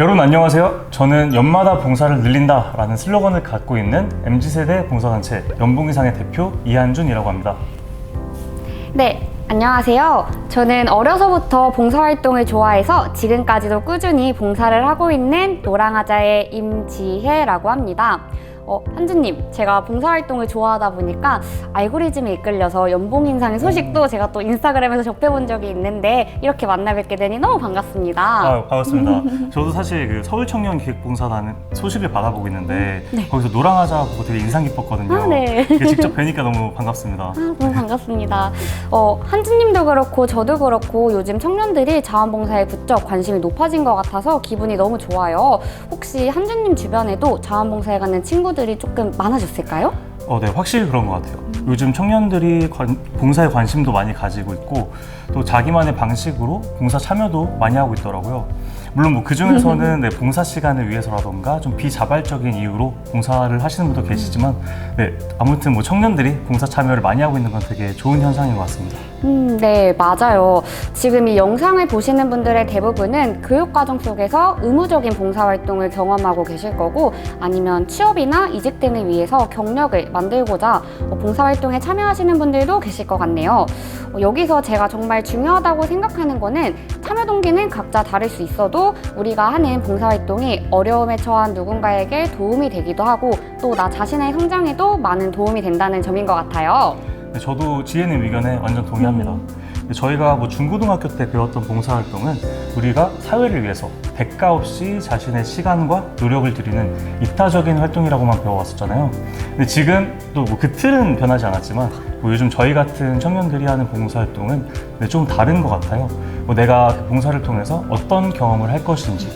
여러분 안녕하세요. 저는 연마다 봉사를 늘린다라는 슬로건을 갖고 있는 MZ세대 봉사단체 연봉이상의 대표 이한준이라고 합니다. 네, 안녕하세요. 저는 어려서부터 봉사활동을 좋아해서 지금까지도 꾸준히 봉사를 하고 있는 노랑하자의 임지혜라고 합니다. 어, 한주님, 제가 봉사활동을 좋아하다 보니까 알고리즘에 이끌려서 연봉 인상의 소식도 제가 또 인스타그램에서 접해본 적이 있는데 이렇게 만나 뵙게 되니 너무 반갑습니다. 아, 반갑습니다. 저도 사실 그 서울 청년 기획봉사단은 소식을 받아보고 있는데 네. 거기서 노랑하자 보고 되게 인상 깊었거든요. 아, 네. 직접 뵈니까 너무 반갑습니다. 아, 너무 반갑습니다. 어, 한주님도 그렇고 저도 그렇고 요즘 청년들이 자원봉사에 부쩍 관심이 높아진 것 같아서 기분이 너무 좋아요. 혹시 한주님 주변에도 자원봉사에 가는 친구 들이 조금 많아졌을까요? 어, 네, 확실히 그런 것 같아요. 요즘 청년들이 관- 봉사에 관심도 많이 가지고 있고 또 자기만의 방식으로 봉사 참여도 많이 하고 있더라고요. 물론 뭐 그 중에서는 네, 봉사 시간을 위해서라던가 좀 비자발적인 이유로 봉사를 하시는 분도 계시지만 네, 아무튼 뭐 청년들이 봉사 참여를 많이 하고 있는 건 되게 좋은 현상인 것 같습니다. 음, 네, 맞아요. 지금 이 영상을 보시는 분들의 대부분은 교육과정 속에서 의무적인 봉사활동을 경험하고 계실 거고 아니면 취업이나 이직 등을 위해서 경력을 만들고자 어, 봉사활동에 참여하시는 분들도 계실 것 같네요. 어, 여기서 제가 정말 중요하다고 생각하는 거는 참여 동기는 각자 다를 수 있어도 우리가 하는 봉사활동이 어려움에 처한 누군가에게 도움이 되기도 하고 또 나 자신의 성장에도 많은 도움이 된다는 점인 것 같아요. 네, 저도 지혜님 의견에 완전 동의합니다. 저희가 뭐 중고등학교 때 배웠던 봉사활동은 우리가 사회를 위해서 대가 없이 자신의 시간과 노력을 들이는 이타적인 활동이라고만 배워왔었잖아요. 근데 지금 또 뭐 그 틀은 변하지 않았지만 뭐 요즘 저희 같은 청년들이 하는 봉사활동은 네, 좀 다른 것 같아요. 뭐 내가 그 봉사를 통해서 어떤 경험을 할 것인지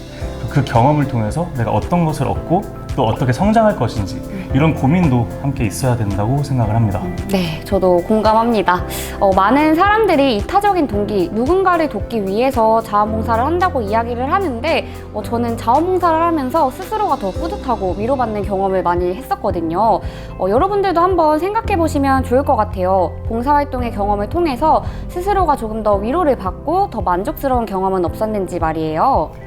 그 경험을 통해서 내가 어떤 것을 얻고 또 어떻게 성장할 것인지 이런 고민도 함께 있어야 된다고 생각을 합니다. 네, 저도 공감합니다. 어, 많은 사람들이 이타적인 동기, 누군가를 돕기 위해서 자원봉사를 한다고 이야기를 하는데, 어, 저는 자원봉사를 하면서 스스로가 더 뿌듯하고 위로받는 경험을 많이 했었거든요. 어, 여러분들도 한번 생각해 보시면 좋을 것 같아요. 봉사활동의 경험을 통해서 스스로가 조금 더 위로를 받고 더 만족스러운 경험은 없었는지 말이에요.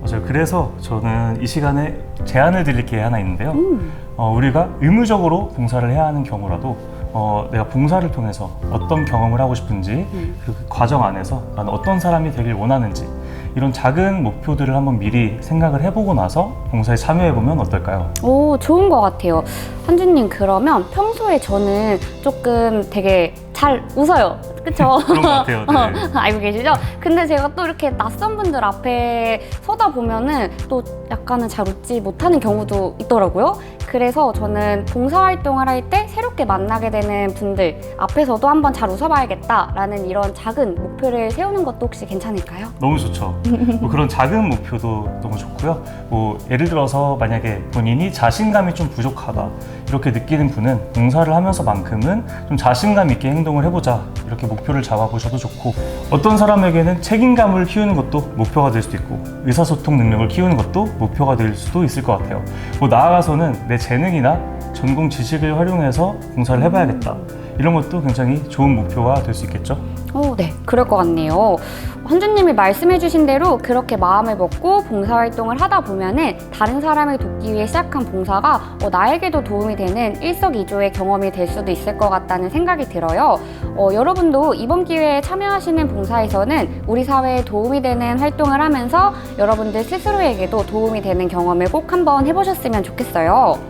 맞아요. 그래서 저는 이 시간에 제안을 드릴 게 하나 있는데요. 음. 어, 우리가 의무적으로 봉사를 해야 하는 경우라도 어, 내가 봉사를 통해서 어떤 경험을 하고 싶은지 음. 그 과정 안에서 나는 어떤 사람이 되길 원하는지 이런 작은 목표들을 한번 미리 생각을 해보고 나서 봉사에 참여해보면 어떨까요? 오, 좋은 것 같아요. 한주님, 그러면 평소에 저는 조금 되게 잘 웃어요. 그쵸? 그런 것 같아요. 네. 어, 알고 계시죠? 근데 제가 또 이렇게 낯선 분들 앞에 서다 보면은 또 약간은 잘 웃지 못하는 경우도 있더라고요. 그래서 저는 봉사활동을 할 때 새롭게 만나게 되는 분들 앞에서도 한번 잘 웃어봐야겠다라는 이런 작은 목표를 세우는 것도 혹시 괜찮을까요? 너무 좋죠. 뭐 그런 작은 목표도 너무 좋고요. 뭐 예를 들어서 만약에 본인이 자신감이 좀 부족하다 이렇게 느끼는 분은 봉사를 하면서만큼은 좀 자신감 있게 행동을 해보자 이렇게 목표를 잡아보셔도 좋고 어떤 사람에게는 책임감을 키우는 것도 목표가 될 수도 있고 의사소통 능력을 키우는 것도 목표가 될 수도 있을 것 같아요. 뭐 나아가서는 내 재능이나 전공 지식을 활용해서 봉사를 해봐야겠다. 이런 것도 굉장히 좋은 목표가 될 수 있겠죠. 오, 네, 그럴 것 같네요. 한주님이 말씀해주신 대로 그렇게 마음을 먹고 봉사활동을 하다 보면은 다른 사람을 돕기 위해 시작한 봉사가 어, 나에게도 도움이 되는 일석이조의 경험이 될 수도 있을 것 같다는 생각이 들어요. 어, 여러분도 이번 기회에 참여하시는 봉사에서는 우리 사회에 도움이 되는 활동을 하면서 여러분들 스스로에게도 도움이 되는 경험을 꼭 한번 해보셨으면 좋겠어요.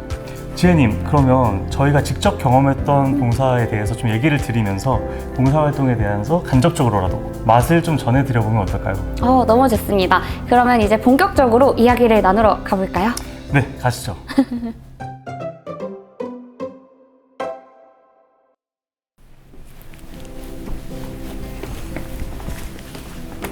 지혜님, 그러면 저희가 직접 경험했던 봉사에 대해서 좀 얘기를 드리면서 봉사활동에 대해서 간접적으로라도 맛을 좀 전해드려보면 어떨까요? 어, 너무 좋습니다. 그러면 이제 본격적으로 이야기를 나누러 가볼까요? 네, 가시죠.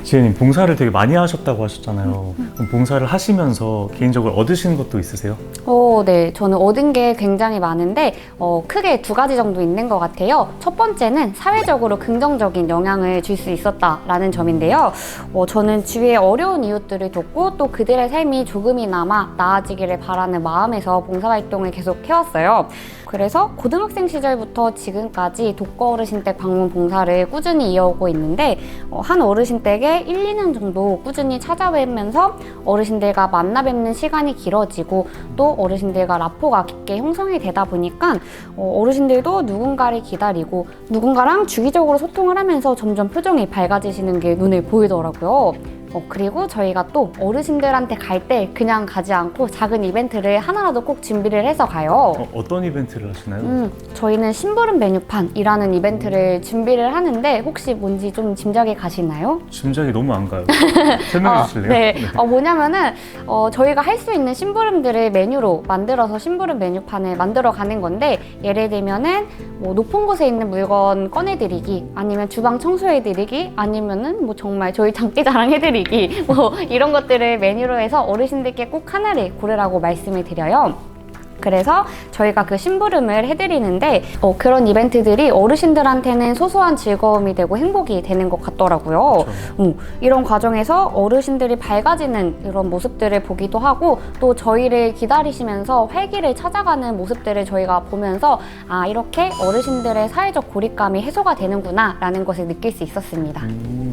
지혜님, 봉사를 되게 많이 하셨다고 하셨잖아요. 그럼 봉사를 하시면서 개인적으로 얻으시는 것도 있으세요? 어, 네. 저는 얻은 게 굉장히 많은데, 어, 크게 두 가지 정도 있는 것 같아요. 첫 번째는 사회적으로 긍정적인 영향을 줄 수 있었다라는 점인데요. 어, 저는 주위의 어려운 이웃들을 돕고 또 그들의 삶이 조금이나마 나아지기를 바라는 마음에서 봉사활동을 계속 해왔어요. 그래서 고등학생 시절부터 지금까지 독거 어르신 댁 방문 봉사를 꾸준히 이어오고 있는데 어, 한 어르신 댁에 1, 2년 정도 꾸준히 찾아뵈면서 어르신들과 만나 뵙는 시간이 길어지고 또 어르신들과 라포가 깊게 형성이 되다 보니까 어, 어르신들도 누군가를 기다리고 누군가랑 주기적으로 소통을 하면서 점점 표정이 밝아지시는 게 눈에 보이더라고요. 어, 그리고 저희가 또 어르신들한테 갈 때 그냥 가지 않고 작은 이벤트를 하나라도 꼭 준비를 해서 가요. 어, 어떤 이벤트를 하시나요? 음, 저희는 심부름 메뉴판이라는 이벤트를 준비를 하는데 혹시 뭔지 좀 짐작이 가시나요? 짐작이 너무 안 가요. 설명해 어, 주실래요? 네. 어, 뭐냐면은 어, 저희가 할 수 있는 심부름들을 메뉴로 만들어서 심부름 메뉴판을 만들어 가는 건데 예를 들면은 뭐 높은 곳에 있는 물건 꺼내드리기 아니면 주방 청소해드리기 아니면은 뭐 정말 저희 장기 자랑해드리기 뭐 이런 것들을 메뉴로 해서 어르신들께 꼭 하나를 고르라고 말씀을 드려요. 그래서 저희가 그 심부름을 해드리는데 어, 그런 이벤트들이 어르신들한테는 소소한 즐거움이 되고 행복이 되는 것 같더라고요. 그렇죠. 어, 이런 과정에서 어르신들이 밝아지는 이런 모습들을 보기도 하고 또 저희를 기다리시면서 활기를 찾아가는 모습들을 저희가 보면서 아 이렇게 어르신들의 사회적 고립감이 해소가 되는구나 라는 것을 느낄 수 있었습니다. 음,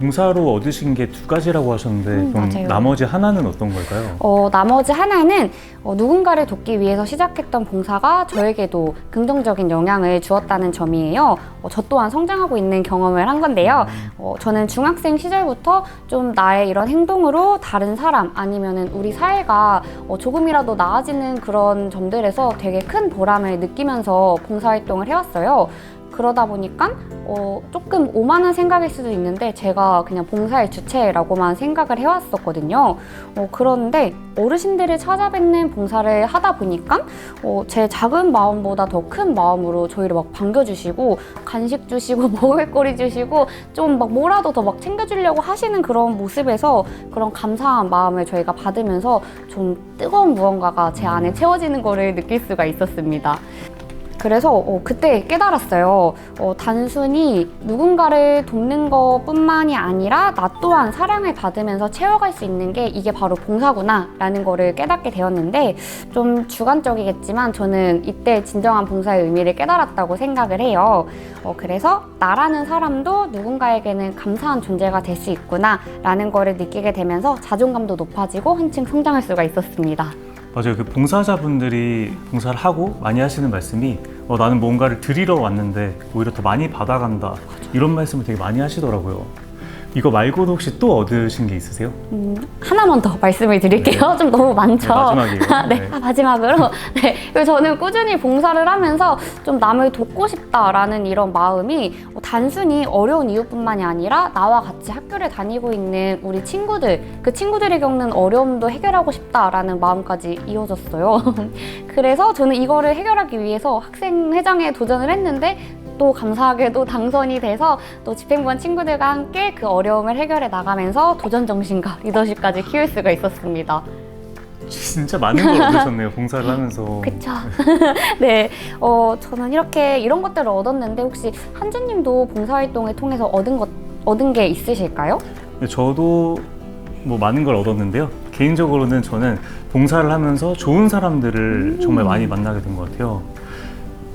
봉사로 얻으신 게 두 가지라고 하셨는데 음, 그럼 맞아요. 나머지 하나는 어떤 걸까요? 어, 나머지 하나는 어, 누군가를 돕기 위해서 시작했던 봉사가 저에게도 긍정적인 영향을 주었다는 점이에요. 어, 저 또한 성장하고 있는 경험을 한 건데요. 어, 저는 중학생 시절부터 좀 나의 이런 행동으로 다른 사람 아니면은 우리 사회가 어, 조금이라도 나아지는 그런 점들에서 되게 큰 보람을 느끼면서 봉사활동을 해왔어요. 그러다 보니까 어, 조금 오만한 생각일 수도 있는데 제가 그냥 봉사의 주체라고만 생각을 해왔었거든요. 어, 그런데 어르신들을 찾아뵙는 봉사를 하다 보니까 어, 제 작은 마음보다 더 큰 마음으로 저희를 막 반겨주시고 간식 주시고 먹을거리 주시고 좀 막 뭐라도 더 막 챙겨주려고 하시는 그런 모습에서 그런 감사한 마음을 저희가 받으면서 좀 뜨거운 무언가가 제 안에 채워지는 거를 느낄 수가 있었습니다. 그래서 어, 그때 깨달았어요. 어, 단순히 누군가를 돕는 것뿐만이 아니라 나 또한 사랑을 받으면서 채워갈 수 있는 게 이게 바로 봉사구나라는 거를 깨닫게 되었는데 좀 주관적이겠지만 저는 이때 진정한 봉사의 의미를 깨달았다고 생각을 해요. 어, 그래서 나라는 사람도 누군가에게는 감사한 존재가 될 수 있구나라는 거를 느끼게 되면서 자존감도 높아지고 한층 성장할 수가 있었습니다. 맞아요. 그 봉사자분들이 봉사를 하고 많이 하시는 말씀이 어, 나는 뭔가를 드리러 왔는데 오히려 더 많이 받아간다. 이런 말씀을 되게 많이 하시더라고요. 이거 말고도 혹시 또 얻으신 게 있으세요? 음, 하나만 더 말씀을 드릴게요. 좀 너무 많죠. 네, 마지막이에요. 네, 네. 아, 마지막으로. 네, 그리고 저는 꾸준히 봉사를 하면서 좀 남을 돕고 싶다라는 이런 마음이 뭐 단순히 어려운 이유뿐만이 아니라 나와 같이 학교를 다니고 있는 우리 친구들, 그 친구들이 겪는 어려움도 해결하고 싶다라는 마음까지 이어졌어요. 그래서 저는 이거를 해결하기 위해서 학생회장에 도전을 했는데 또 감사하게도 당선이 돼서 또 집행부원 친구들과 함께 그 어려움을 해결해 나가면서 도전 정신과 리더십까지 키울 수가 있었습니다. 진짜 많은 걸 얻으셨네요. 봉사를 하면서. 그쵸. 네. 어, 저는 이렇게 이런 것들을 얻었는데 혹시 한주님도 봉사활동을 통해서 얻은 것, 얻은 게 있으실까요? 근데 저도 뭐 많은 걸 얻었는데요. 개인적으로는 저는 봉사를 하면서 좋은 사람들을 정말 많이 만나게 된 것 같아요.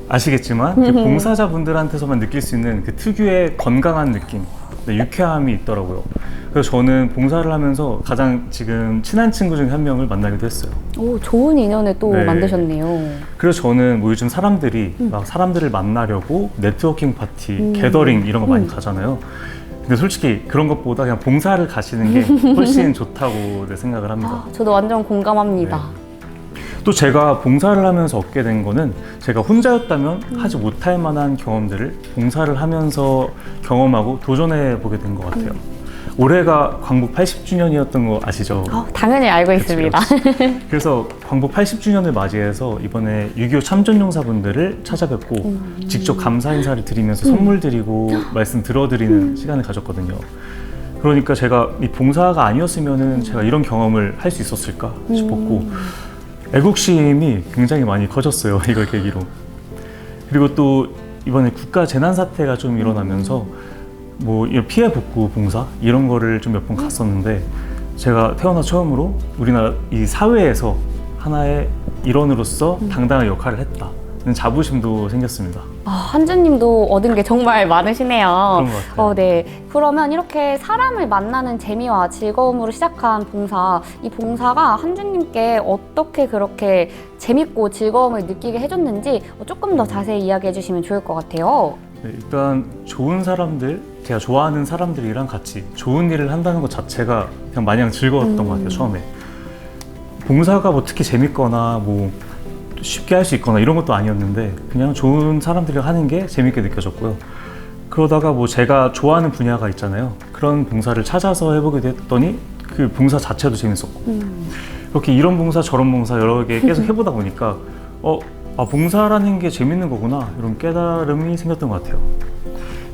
아시겠지만 그 봉사자분들한테서만 느낄 수 있는 그 특유의 건강한 느낌, 네, 유쾌함이 있더라고요. 그래서 저는 봉사를 하면서 가장 지금 친한 친구 중에 한 명을 만나기도 했어요. 오, 좋은 인연을 또 네. 만드셨네요. 그래서 저는 뭐 요즘 사람들이 막 사람들을 만나려고 네트워킹 파티, 음. 게더링 이런 거 많이 음. 가잖아요. 근데 솔직히 그런 것보다 그냥 봉사를 가시는 게 훨씬 좋다고 내 생각을 합니다. 아, 저도 완전 공감합니다. 또 제가 봉사를 하면서 얻게 된 거는 제가 혼자였다면 음. 하지 못할 만한 경험들을 봉사를 하면서 경험하고 도전해 보게 된 것 같아요. 음. 올해가 광복 80주년이었던 거 아시죠? 어, 당연히 알고 그치, 있습니다. 그래서 광복 80주년을 맞이해서 이번에 6.25 참전용사분들을 찾아뵙고 음. 직접 감사 인사를 드리면서 선물 드리고 말씀 들어드리는 시간을 가졌거든요. 그러니까 제가 이 봉사가 아니었으면 제가 이런 경험을 할 수 있었을까 싶었고 애국심이 굉장히 많이 커졌어요. 이걸 계기로. 그리고 또 이번에 국가 재난 사태가 좀 일어나면서 뭐 피해 복구 봉사 이런 거를 좀 몇 번 갔었는데 제가 태어나 처음으로 우리나라 이 사회에서 하나의 일원으로서 당당한 역할을 했다. 자부심도 생겼습니다. 아, 한주님도 얻은 게 정말 많으시네요. 그런 것 같아요. 어, 네. 그러면 이렇게 사람을 만나는 재미와 즐거움으로 시작한 봉사, 이 봉사가 한주님께 어떻게 그렇게 재밌고 즐거움을 느끼게 해줬는지 조금 더 자세히 이야기해 주시면 좋을 것 같아요. 네, 일단 좋은 사람들, 제가 좋아하는 사람들이랑 같이 좋은 일을 한다는 것 자체가 그냥 마냥 즐거웠던 음. 것 같아요, 처음에. 봉사가 뭐 특히 재밌거나 뭐 쉽게 할 수 있거나 이런 것도 아니었는데 그냥 좋은 사람들이랑 하는 게 재밌게 느껴졌고요. 그러다가 뭐 제가 좋아하는 분야가 있잖아요. 그런 봉사를 찾아서 해보게 됐더니 그 봉사 자체도 재밌었고 음. 이렇게 이런 봉사 저런 봉사 여러 개 계속 해보다 보니까 어, 아 봉사라는 게 재밌는 거구나 이런 깨달음이 생겼던 것 같아요.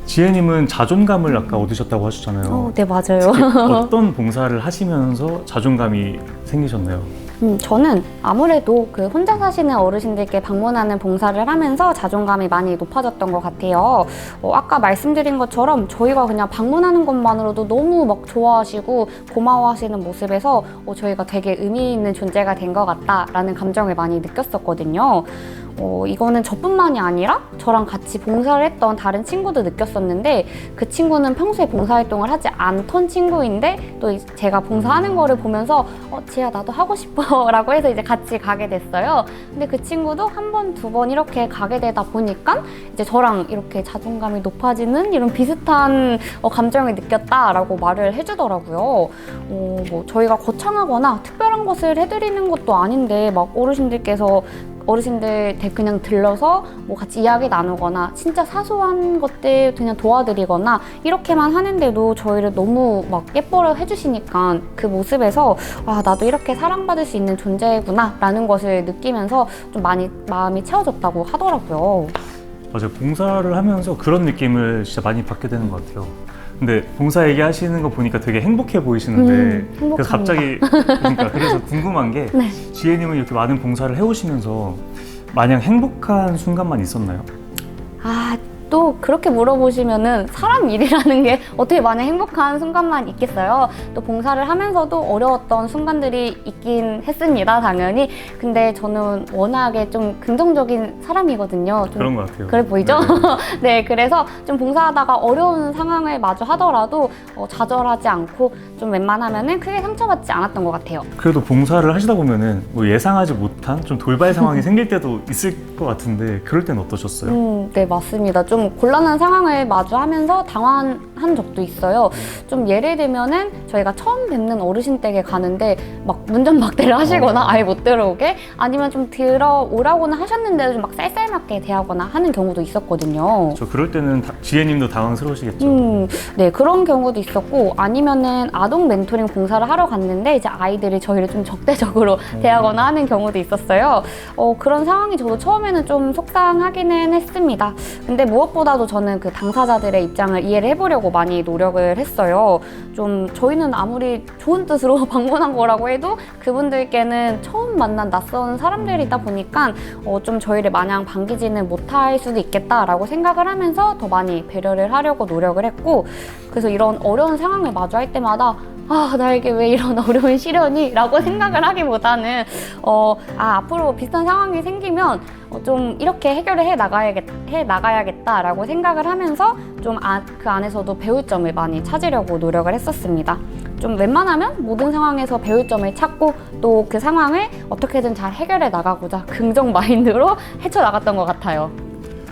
지혜님은 자존감을 아까 얻으셨다고 하셨잖아요. 어, 네, 맞아요. 어떤 봉사를 하시면서 자존감이 생기셨나요? 음, 저는 아무래도 그 혼자 사시는 어르신들께 방문하는 봉사를 하면서 자존감이 많이 높아졌던 것 같아요. 어, 아까 말씀드린 것처럼 저희가 그냥 방문하는 것만으로도 너무 막 좋아하시고 고마워하시는 모습에서 어, 저희가 되게 의미 있는 존재가 된 것 같다라는 감정을 많이 느꼈었거든요. 어, 이거는 저뿐만이 아니라 저랑 같이 봉사를 했던 다른 친구도 느꼈었는데 그 친구는 평소에 봉사활동을 하지 않던 친구인데 또 이- 제가 봉사하는 거를 보면서 어, 지야 나도 하고 싶어 라고 해서 이제 같이 가게 됐어요. 근데 그 친구도 한 번, 두 번 이렇게 가게 되다 보니까 이제 저랑 이렇게 자존감이 높아지는 이런 비슷한 어, 감정을 느꼈다라고 말을 해주더라고요. 어, 뭐 저희가 거창하거나 특별한 것을 해드리는 것도 아닌데 막 어르신들께서 어르신들 댁 그냥 들러서 뭐 같이 이야기 나누거나 진짜 사소한 것들 그냥 도와드리거나 이렇게만 하는데도 저희를 너무 막 예뻐 해주시니까 그 모습에서 아 나도 이렇게 사랑받을 수 있는 존재구나라는 것을 느끼면서 좀 많이 마음이 채워졌다고 하더라고요. 맞아요. 봉사를 하면서 그런 느낌을 진짜 많이 받게 되는 것 같아요. 근데 봉사 얘기하시는 거 보니까 되게 행복해 보이시는데 음. 그래서 갑자기 그러니까 그래서 궁금한 게 네. 지혜님은 이렇게 많은 봉사를 해오시면서 마냥 행복한 순간만 있었나요? 아, 또 그렇게 물어보시면은 사람 일이라는 게 어떻게 마냥 행복한 순간만 있겠어요? 또 봉사를 하면서도 어려웠던 순간들이 있긴 했습니다, 당연히. 근데 저는 워낙에 좀 긍정적인 사람이거든요. 좀 그런 것 같아요. 그래 보이죠? 네. 네, 그래서 좀 봉사하다가 어려운 상황을 마주 하더라도 어, 좌절하지 않고 좀 웬만하면은 크게 상처받지 않았던 것 같아요. 그래도 봉사를 하시다 보면은 뭐 예상하지 못한 좀 돌발 상황이 생길 때도 있을 것 같은데 그럴 때는 어떠셨어요? 음, 네, 맞습니다. 좀 곤란한 상황을 마주하면서 당황 한 적도 있어요. 좀 예를 들면은 저희가 처음 뵙는 어르신 댁에 가는데 막 문전박대를 하시거나 어. 아예 못 들어오게 아니면 좀 들어오라고는 하셨는데도 좀 막 쌀쌀맞게 대하거나 하는 경우도 있었거든요. 저 그럴 때는 다- 지혜님도 당황스러우시겠죠. 음, 네, 그런 경우도 있었고, 아니면은 아동 멘토링 봉사를 하러 갔는데, 이제 아이들이 저희를 좀 적대적으로 대하거나 하는 경우도 있었어요. 어, 그런 상황이 저도 처음에는 좀 속상하기는 했습니다. 근데 무엇보다도 저는 그 당사자들의 입장을 이해를 해보려고 많이 노력을 했어요. 좀, 저희는 아무리 좋은 뜻으로 방문한 거라고 해도 그분들께는 처음 만난 낯선 사람들이다 보니까 어, 좀 저희를 마냥 반기지는 못할 수도 있겠다라고 생각을 하면서 더 많이 배려를 하려고 노력을 했고 그래서 이런 어려운 상황을 마주할 때마다 아 나에게 왜 이런 어려운 시련이? 라고 생각을 하기보다는 어, 아 앞으로 비슷한 상황이 생기면 어, 좀 이렇게 해결을 해 나가야겠 해 나가야겠다라고 생각을 하면서 좀 그 안에서도 배울 점을 많이 찾으려고 노력을 했었습니다. 좀 웬만하면 모든 상황에서 배울 점을 찾고 또 그 상황을 어떻게든 잘 해결해 나가고자 긍정 마인드로 헤쳐 나갔던 것 같아요.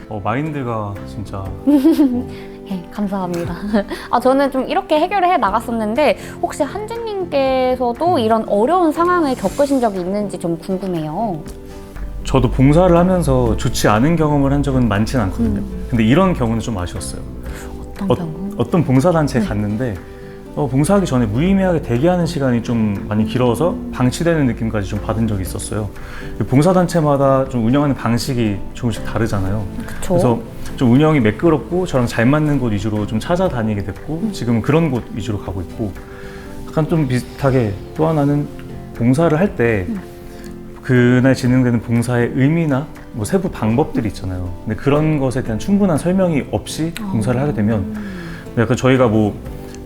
어, 마인드가 진짜 네, 감사합니다. 아, 저는 좀 이렇게 해결을 해 나갔었는데 혹시 한주님께서도 이런 어려운 상황을 겪으신 적이 있는지 좀 궁금해요. 저도 봉사를 하면서 좋지 않은 경험을 한 적은 많지는 않거든요. 근데 이런 경우는 좀 아쉬웠어요. 어떤 어, 경우? 어 떤 봉사단체에 갔는데 어, 봉사하기 전에 무의미하게 대기하는 시간이 좀 많이 길어서 방치되는 느낌까지 좀 받은 적이 있었어요. 이 봉사단체마다 좀 운영하는 방식이 조금씩 다르잖아요. 그쵸? 그래서 좀 운영이 매끄럽고 저랑 잘 맞는 곳 위주로 좀 찾아다니게 됐고 지금은 그런 곳 위주로 가고 있고 약간 좀 비슷하게 또 하나는 봉사를 할 때 그날 진행되는 봉사의 의미나 뭐 세부 방법들이 있잖아요. 근데 그런 것에 대한 충분한 설명이 없이 봉사를 하게 되면 약간 저희가 뭐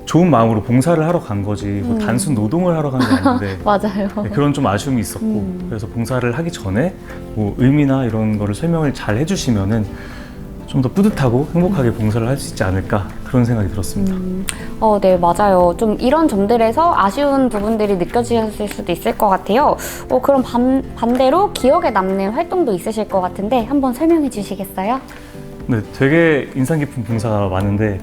좋은 마음으로 봉사를 하러 간 거지 뭐 음. 단순 노동을 하러 간 게 아닌데 맞아요. 네, 그런 좀 아쉬움이 있었고 음. 그래서 봉사를 하기 전에 뭐 의미나 이런 거를 설명을 잘 해주시면은 좀 더 뿌듯하고 행복하게 봉사를 할 수 있지 않을까 그런 생각이 들었습니다. 음, 어, 네, 맞아요. 좀 이런 점들에서 아쉬운 부분들이 느껴지셨을 수도 있을 것 같아요. 어, 그럼 반, 반대로 기억에 남는 활동도 있으실 것 같은데 한번 설명해 주시겠어요? 네, 되게 인상 깊은 봉사가 많은데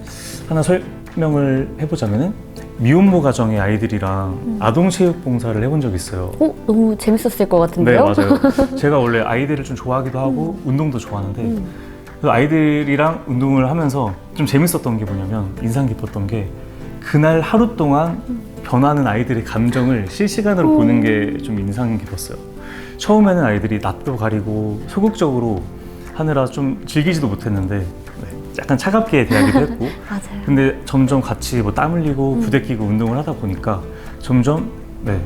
하나 설명을 해보자면은 미혼모 가정의 아이들이랑 음. 아동 체육 봉사를 해본 적이 있어요. 어, 너무 재밌었을 것 네, 같은데요? 맞아요. 제가 원래 아이들을 좀 좋아하기도 하고 운동도 좋아하는데 음. 그 아이들이랑 운동을 하면서 좀 재밌었던 게 뭐냐면 인상 깊었던 게 그날 하루 동안 변하는 아이들의 감정을 실시간으로 음. 보는 게 좀 인상 깊었어요. 처음에는 아이들이 낯도 가리고 소극적으로 하느라 좀 즐기지도 못했는데 네, 약간 차갑게 대하기도 했고 맞아요. 근데 점점 같이 뭐 땀 흘리고 음. 부대끼고 운동을 하다 보니까 점점 네,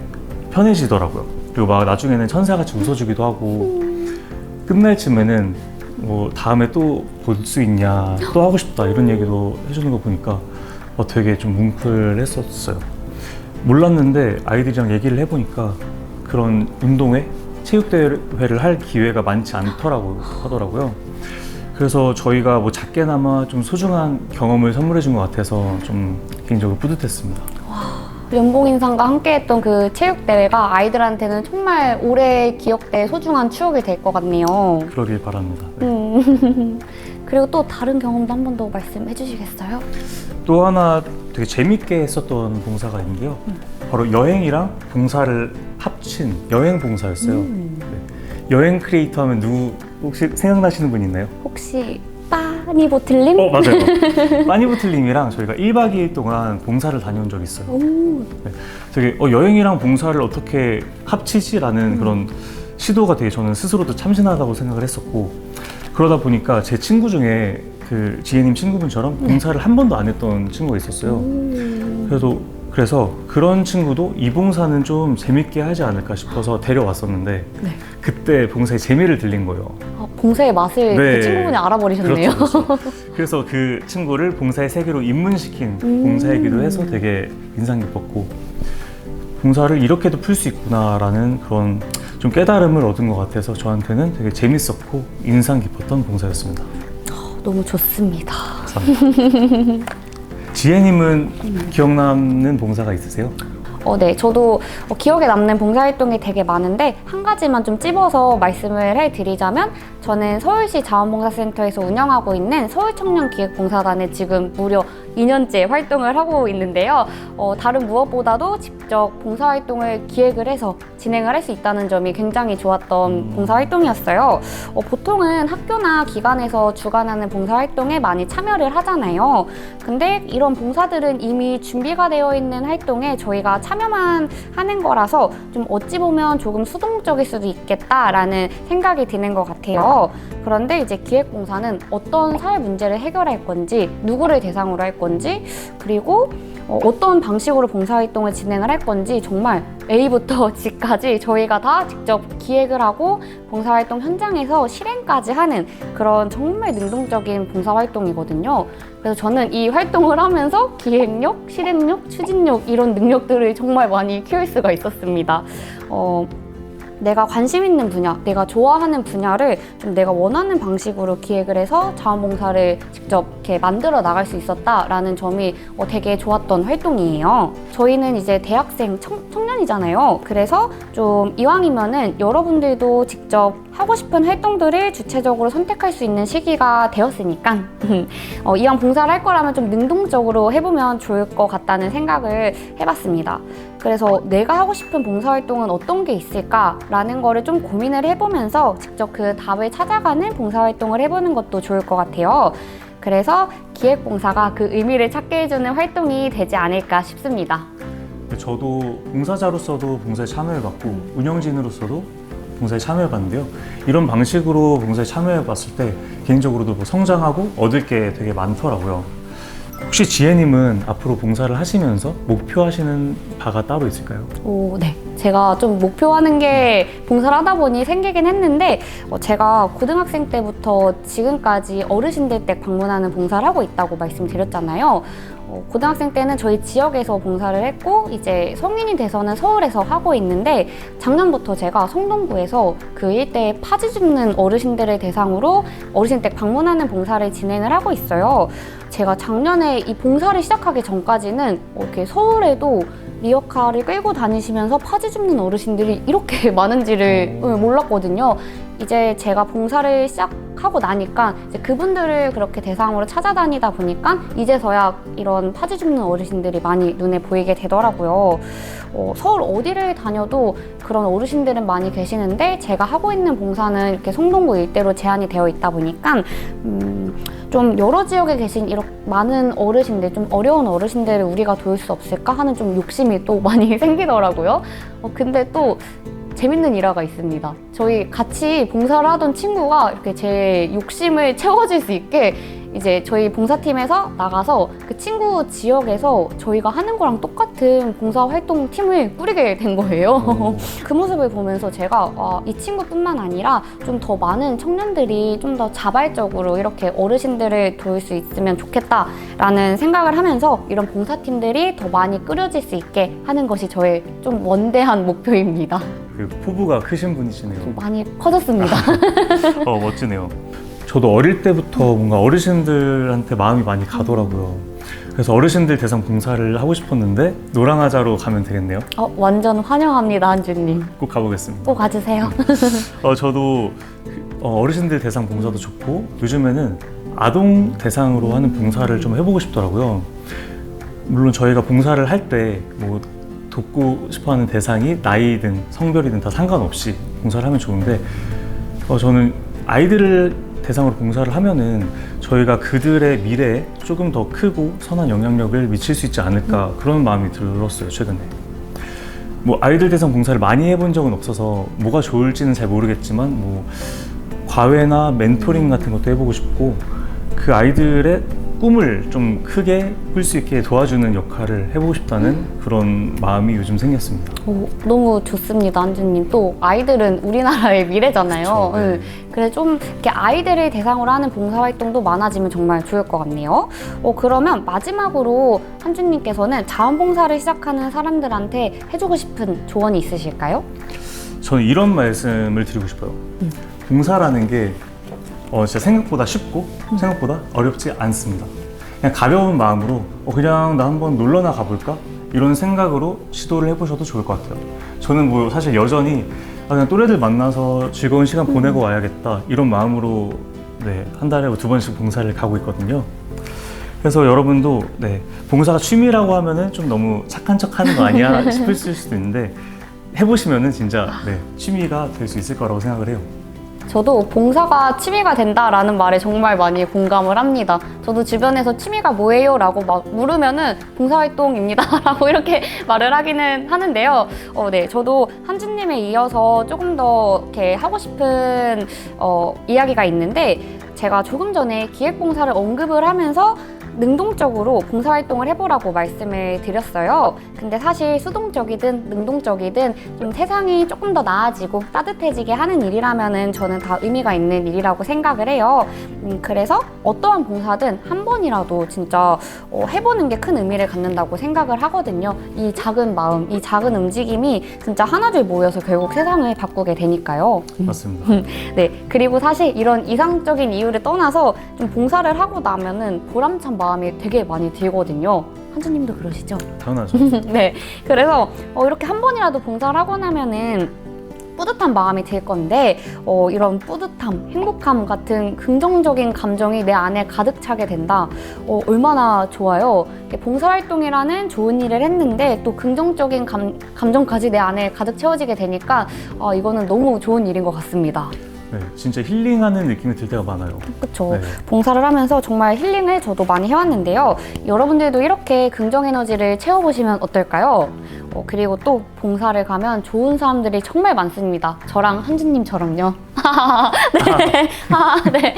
편해지더라고요. 그리고 막 나중에는 천사같이 웃어주기도 하고 끝날 쯤에는 뭐 다음에 또 볼 수 있냐 또 하고 싶다 이런 얘기도 해주는 거 보니까 어, 되게 좀 뭉클했었어요. 몰랐는데 아이들이랑 얘기를 해보니까 그런 운동회, 체육대회를 할 기회가 많지 않더라고 하더라고요. 그래서 저희가 뭐 작게나마 좀 소중한 경험을 선물해 준 것 같아서 좀 개인적으로 뿌듯했습니다. 연봉 인상과 함께했던 그 체육 대회가 아이들한테는 정말 오래 기억될 소중한 추억이 될 것 같네요. 그러길 바랍니다. 네. 음. 그리고 또 다른 경험도 한 번 더 말씀해 주시겠어요? 또 하나 되게 재밌게 했었던 봉사가 있는데요. 바로 여행이랑 봉사를 합친 여행 봉사였어요. 음. 여행 크리에이터 하면 누구 혹시 생각나시는 분 있나요? 혹시 빠니보틀님? 어 맞아요. 빠니보틀님이랑 저희가 1박 2일 동안 봉사를 다녀온 적이 있어요. 오, 되게 어, 여행이랑 봉사를 어떻게 합치지라는 그런 시도가 되게 저는 스스로도 참신하다고 생각을 했었고 그러다 보니까 제 친구 중에 그 지혜님 친구분처럼 봉사를 한 번도 안 했던 친구가 있었어요. 오. 그래도 그래서 그런 친구도 이 봉사는 좀 재밌게 하지 않을까 싶어서 데려왔었는데 네. 그때 봉사의 재미를 들린 거예요. 아, 봉사의 맛을 네. 그 친구분이 알아버리셨네요. 그렇죠, 그렇죠. 그래서 그 친구를 봉사의 세계로 입문시킨 음. 봉사이기도 해서 되게 인상 깊었고 봉사를 이렇게도 풀 수 있구나라는 그런 좀 깨달음을 얻은 것 같아서 저한테는 되게 재밌었고 인상 깊었던 봉사였습니다. 너무 좋습니다. 감사합니다. 지혜님은 기억 남는 봉사가 있으세요? 어, 네. 저도 어, 기억에 남는 봉사활동이 되게 많은데 한 가지만 좀 찝어서 말씀을 해드리자면 저는 서울시 자원봉사센터에서 운영하고 있는 서울청년기획봉사단에 지금 무려 2년째 활동을 하고 있는데요. 어, 다른 무엇보다도 직접 봉사활동을 기획을 해서 진행을 할 수 있다는 점이 굉장히 좋았던 음. 봉사활동이었어요. 어, 보통은 학교나 기관에서 주관하는 봉사활동에 많이 참여를 하잖아요. 근데 이런 봉사들은 이미 준비가 되어 있는 활동에 저희가 참여 만 하는 거라서 좀 어찌 보면 조금 수동적일 수도 있겠다라는 생각이 드는 것 같아요. 그런데 이제 기획봉사는 어떤 사회 문제를 해결할 건지, 누구를 대상으로 할 건지, 그리고 어, 어떤 방식으로 봉사활동을 진행을 할 건지 정말 A부터 G까지 저희가 다 직접 기획을 하고 봉사활동 현장에서 실행까지 하는 그런 정말 능동적인 봉사활동이거든요. 그래서 저는 이 활동을 하면서 기획력, 실행력, 추진력 이런 능력들을 정말 많이 키울 수가 있었습니다. 어, 내가 관심 있는 분야, 내가 좋아하는 분야를 좀 내가 원하는 방식으로 기획을 해서 자원봉사를 직접 이렇게 만들어 나갈 수 있었다라는 점이 어, 되게 좋았던 활동이에요. 저희는 이제 대학생 청, 청년이잖아요. 그래서 좀 이왕이면은 여러분들도 직접 하고 싶은 활동들을 주체적으로 선택할 수 있는 시기가 되었으니까 어, 이왕 봉사를 할 거라면 좀 능동적으로 해보면 좋을 것 같다는 생각을 해봤습니다. 그래서 내가 하고 싶은 봉사활동은 어떤 게 있을까라는 거를 좀 고민을 해보면서 직접 그 답을 찾아가는 봉사활동을 해보는 것도 좋을 것 같아요. 그래서 기획봉사가 그 의미를 찾게 해주는 활동이 되지 않을까 싶습니다. 저도 봉사자로서도 봉사에 참여해 봤고 운영진으로서도 봉사에 참여해 봤는데요. 이런 방식으로 봉사에 참여해 봤을 때 개인적으로도 뭐 성장하고 얻을 게 되게 많더라고요. 혹시 지혜님은 앞으로 봉사를 하시면서 목표하시는 바가 따로 있을까요? 오, 네. 제가 좀 목표하는 게 봉사를 하다 보니 생기긴 했는데 어, 제가 고등학생 때부터 지금까지 어르신들 댁 방문하는 봉사를 하고 있다고 말씀드렸잖아요. 어, 고등학생 때는 저희 지역에서 봉사를 했고 이제 성인이 돼서는 서울에서 하고 있는데 작년부터 제가 성동구에서 그 일대에 파지 줍는 어르신들을 대상으로 어르신 댁 방문하는 봉사를 진행을 하고 있어요. 제가 작년에 이 봉사를 시작하기 전까지는 어, 이렇게 서울에도 리어카를 끌고 다니시면서 파지 줍는 어르신들이 이렇게 많은지를 오. 어, 몰랐거든요. 이제 제가 봉사를 시작하고 나니까 이제 그분들을 그렇게 대상으로 찾아다니다 보니까 이제서야 이런 파지 줍는 어르신들이 많이 눈에 보이게 되더라고요. 어, 서울 어디를 다녀도 그런 어르신들은 많이 계시는데 제가 하고 있는 봉사는 이렇게 송동구 일대로 제한이 되어 있다 보니까 음, 좀 여러 지역에 계신 이렇게 많은 어르신들, 좀 어려운 어르신들을 우리가 도울 수 없을까 하는 좀 욕심이 또 많이 생기더라고요. 어, 근데 또 재밌는 일화가 있습니다. 저희 같이 봉사를 하던 친구가 이렇게 제 욕심을 채워줄 수 있게 이제 저희 봉사팀에서 나가서 그 친구 지역에서 저희가 하는 거랑 똑같은 봉사 활동 팀을 꾸리게 된 거예요. 그 모습을 보면서 제가 아, 이 친구뿐만 아니라 좀 더 많은 청년들이 좀 더 자발적으로 이렇게 어르신들을 도울 수 있으면 좋겠다라는 생각을 하면서 이런 봉사팀들이 더 많이 꾸려질 수 있게 하는 것이 저의 좀 원대한 목표입니다. 그 포부가 크신 분이시네요. 많이 커졌습니다. 어, 멋지네요. 저도 어릴 때부터 뭔가 어르신들한테 마음이 많이 가더라고요. 그래서 어르신들 대상 봉사를 하고 싶었는데 노랑하자로 가면 되겠네요. 어, 완전 환영합니다, 한주님. 꼭 가보겠습니다. 꼭 와주세요. 어, 저도 그, 어, 어르신들 대상 봉사도 좋고 요즘에는 아동 대상으로 하는 봉사를 좀 해보고 싶더라고요. 물론 저희가 봉사를 할 때 뭐 돕고 싶어하는 대상이 나이든 성별이든 다 상관없이 봉사를 하면 좋은데 어, 저는 아이들을 대상으로 봉사를 하면은 저희가 그들의 미래에 조금 더 크고 선한 영향력을 미칠 수 있지 않을까 그런 마음이 들었어요 최근에. 뭐 아이들 대상 봉사를 많이 해본 적은 없어서 뭐가 좋을지는 잘 모르겠지만 뭐 과외나 멘토링 같은 것도 해보고 싶고 그 아이들의 꿈을 좀 크게 꿀 수 있게 도와주는 역할을 해보고 싶다는 그런 마음이 요즘 생겼습니다. 오, 너무 좋습니다, 한주님. 또 아이들은 우리나라의 미래잖아요. 그쵸, 네. 응. 그래서 좀 이렇게 아이들을 대상으로 하는 봉사활동도 많아지면 정말 좋을 것 같네요. 어, 그러면 마지막으로 한주님께서는 자원봉사를 시작하는 사람들한테 해주고 싶은 조언이 있으실까요? 저는 이런 말씀을 드리고 싶어요. 봉사라는 게 어, 진짜 생각보다 쉽고 생각보다 어렵지 않습니다. 그냥 가벼운 마음으로 어, 그냥 나 한번 놀러나 가볼까? 이런 생각으로 시도를 해보셔도 좋을 것 같아요. 저는 뭐 사실 여전히 아, 그냥 또래들 만나서 즐거운 시간 보내고 와야겠다 이런 마음으로 네, 한 달에 두 번씩 봉사를 가고 있거든요. 그래서 여러분도 네, 봉사가 취미라고 하면은 좀 너무 착한 척 하는 거 아니야 싶을 수도 있는데 해보시면은 진짜 네, 취미가 될 수 있을 거라고 생각을 해요. 저도 봉사가 취미가 된다라는 말에 정말 많이 공감을 합니다. 저도 주변에서 취미가 뭐예요? 라고 막 물으면은 봉사활동입니다. 라고 이렇게 말을 하기는 하는데요. 어, 네. 저도 한주님에 이어서 조금 더 이렇게 하고 싶은 어, 이야기가 있는데 제가 조금 전에 기획봉사를 언급을 하면서 능동적으로 봉사활동을 해보라고 말씀을 드렸어요. 근데 사실 수동적이든 능동적이든 좀 세상이 조금 더 나아지고 따뜻해지게 하는 일이라면은 저는 다 의미가 있는 일이라고 생각을 해요. 음, 그래서 어떠한 봉사든 한 번이라도 진짜 어, 해보는 게 큰 의미를 갖는다고 생각을 하거든요. 이 작은 마음, 이 작은 움직임이 진짜 하나둘 모여서 결국 세상을 바꾸게 되니까요. 맞습니다. 네. 그리고 사실 이런 이상적인 이유를 떠나서 좀 봉사를 하고 나면은 보람찬 마음 이 되게 많이 들거든요. 한주님도 그러시죠? 당연하죠. 네. 그래서 어, 이렇게 한 번이라도 봉사를 하고 나면은 뿌듯한 마음이 들 건데 어, 이런 뿌듯함, 행복함 같은 긍정적인 감정이 내 안에 가득 차게 된다. 어, 얼마나 좋아요. 봉사활동이라는 좋은 일을 했는데 또 긍정적인 감, 감정까지 내 안에 가득 채워지게 되니까 어, 이거는 너무 좋은 일인 것 같습니다. 네, 진짜 힐링하는 느낌이 들 때가 많아요. 그렇죠. 네. 봉사를 하면서 정말 힐링을 저도 많이 해왔는데요. 여러분들도 이렇게 긍정 에너지를 채워보시면 어떨까요? 어, 그리고 또 봉사를 가면 좋은 사람들이 정말 많습니다. 저랑 한주님처럼요. 네. 아, 네.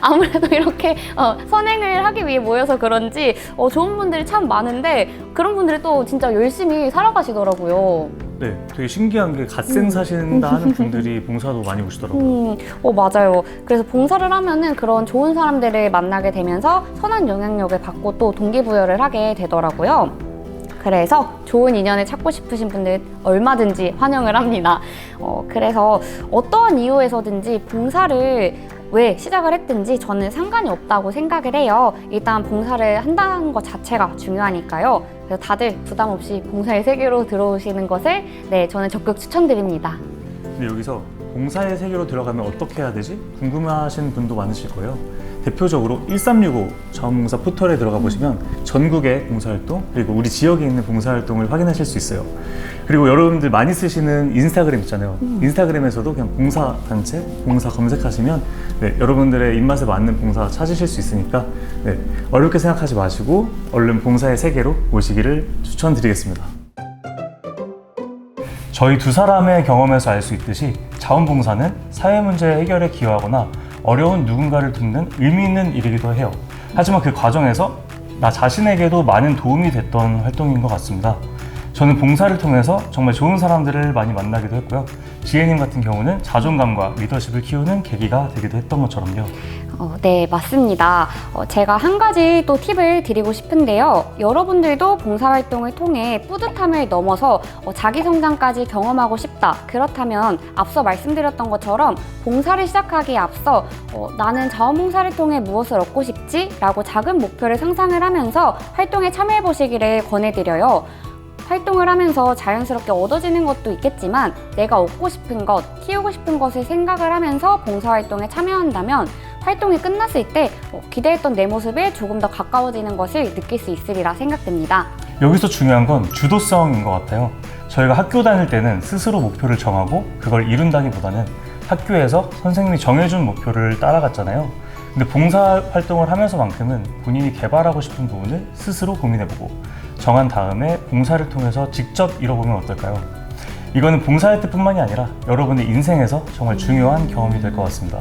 아무래도 이렇게 어, 선행을 하기 위해 모여서 그런지 어, 좋은 분들이 참 많은데 그런 분들이 또 진짜 열심히 살아가시더라고요. 네, 되게 신기한 게 갓생 사신다 하는 분들이 봉사도 많이 오시더라고요. 음, 어, 맞아요. 그래서 봉사를 하면은 그런 좋은 사람들을 만나게 되면서 선한 영향력을 받고 또 동기부여를 하게 되더라고요. 그래서 좋은 인연을 찾고 싶으신 분들 얼마든지 환영을 합니다. 어, 그래서 어떠한 이유에서든지 봉사를 왜 시작을 했든지 저는 상관이 없다고 생각을 해요. 일단 봉사를 한다는 것 자체가 중요하니까요. 그래서 다들 부담 없이 봉사의 세계로 들어오시는 것을 네, 저는 적극 추천드립니다. 근데 여기서 봉사의 세계로 들어가면 어떻게 해야 되지? 궁금하신 분도 많으실 거예요. 대표적으로 1365 자원봉사 포털에 들어가 보시면 전국의 봉사활동 그리고 우리 지역에 있는 봉사활동을 확인하실 수 있어요. 그리고 여러분들 많이 쓰시는 인스타그램 있잖아요. 인스타그램에서도 그냥 봉사단체, 봉사 검색하시면 네, 여러분들의 입맛에 맞는 봉사 찾으실 수 있으니까 네, 어렵게 생각하지 마시고 얼른 봉사의 세계로 오시기를 추천드리겠습니다. 저희 두 사람의 경험에서 알 수 있듯이 자원봉사는 사회 문제 해결에 기여하거나 어려운 누군가를 돕는 의미 있는 일이기도 해요. 하지만 그 과정에서 나 자신에게도 많은 도움이 됐던 활동인 것 같습니다. 저는 봉사를 통해서 정말 좋은 사람들을 많이 만나기도 했고요. 지혜님 같은 경우는 자존감과 리더십을 키우는 계기가 되기도 했던 것처럼요. 어, 네, 맞습니다. 어, 제가 한 가지 또 팁을 드리고 싶은데요. 여러분들도 봉사활동을 통해 뿌듯함을 넘어서 어, 자기 성장까지 경험하고 싶다. 그렇다면 앞서 말씀드렸던 것처럼 봉사를 시작하기에 앞서 어, 나는 자원봉사를 통해 무엇을 얻고 싶지? 라고 작은 목표를 상상을 하면서 활동에 참여해 보시기를 권해드려요. 활동을 하면서 자연스럽게 얻어지는 것도 있겠지만 내가 얻고 싶은 것, 키우고 싶은 것을 생각을 하면서 봉사활동에 참여한다면 활동이 끝났을 때 어, 기대했던 내 모습에 조금 더 가까워지는 것을 느낄 수 있으리라 생각됩니다. 여기서 중요한 건 주도성인 것 같아요. 저희가 학교 다닐 때는 스스로 목표를 정하고 그걸 이룬다기보다는 학교에서 선생님이 정해준 목표를 따라갔잖아요. 근데 봉사 활동을 하면서만큼은 본인이 개발하고 싶은 부분을 스스로 고민해보고 정한 다음에 봉사를 통해서 직접 이뤄보면 어떨까요? 이거는 봉사할 때뿐만이 아니라 여러분의 인생에서 정말 중요한 경험이 될 것 같습니다.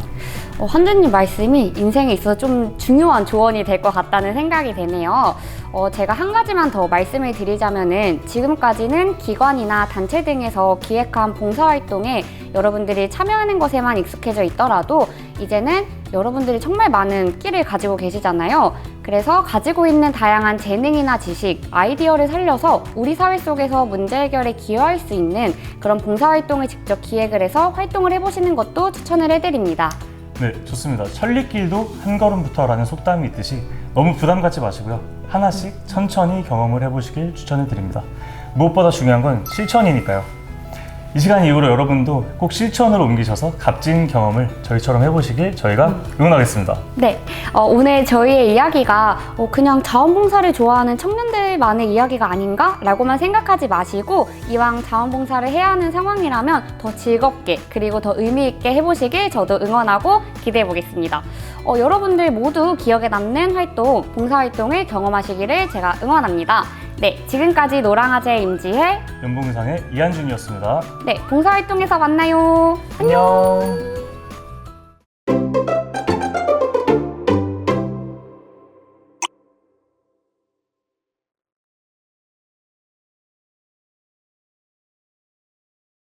어, 한준님 말씀이 인생에 있어서 좀 중요한 조언이 될 것 같다는 생각이 되네요. 어, 제가 한 가지만 더 말씀을 드리자면은 지금까지는 기관이나 단체 등에서 기획한 봉사활동에 여러분들이 참여하는 것에만 익숙해져 있더라도 이제는 여러분들이 정말 많은 끼를 가지고 계시잖아요. 그래서 가지고 있는 다양한 재능이나 지식, 아이디어를 살려서 우리 사회 속에서 문제 해결에 기여할 수 있는 그런 봉사활동을 직접 기획을 해서 활동을 해보시는 것도 추천을 해드립니다. 네, 좋습니다. 천리길도 한 걸음부터라는 속담이 있듯이 너무 부담 갖지 마시고요. 하나씩 천천히 경험을 해보시길 추천해 드립니다. 무엇보다 중요한 건 실천이니까요. 이 시간 이후로 여러분도 꼭 실천으로 옮기셔서 값진 경험을 저희처럼 해보시길 저희가 응원하겠습니다. 네, 어, 오늘 저희의 이야기가 어, 그냥 자원봉사를 좋아하는 청년들만의 이야기가 아닌가라고만 생각하지 마시고 이왕 자원봉사를 해야 하는 상황이라면 더 즐겁게 그리고 더 의미 있게 해보시길 저도 응원하고 기대해 보겠습니다. 어, 여러분들 모두 기억에 남는 활동, 봉사활동을 경험하시기를 제가 응원합니다. 네, 지금까지 노랑아재 임지혜, 연봉상의 이한준이었습니다. 네, 봉사활동에서 만나요. 안녕.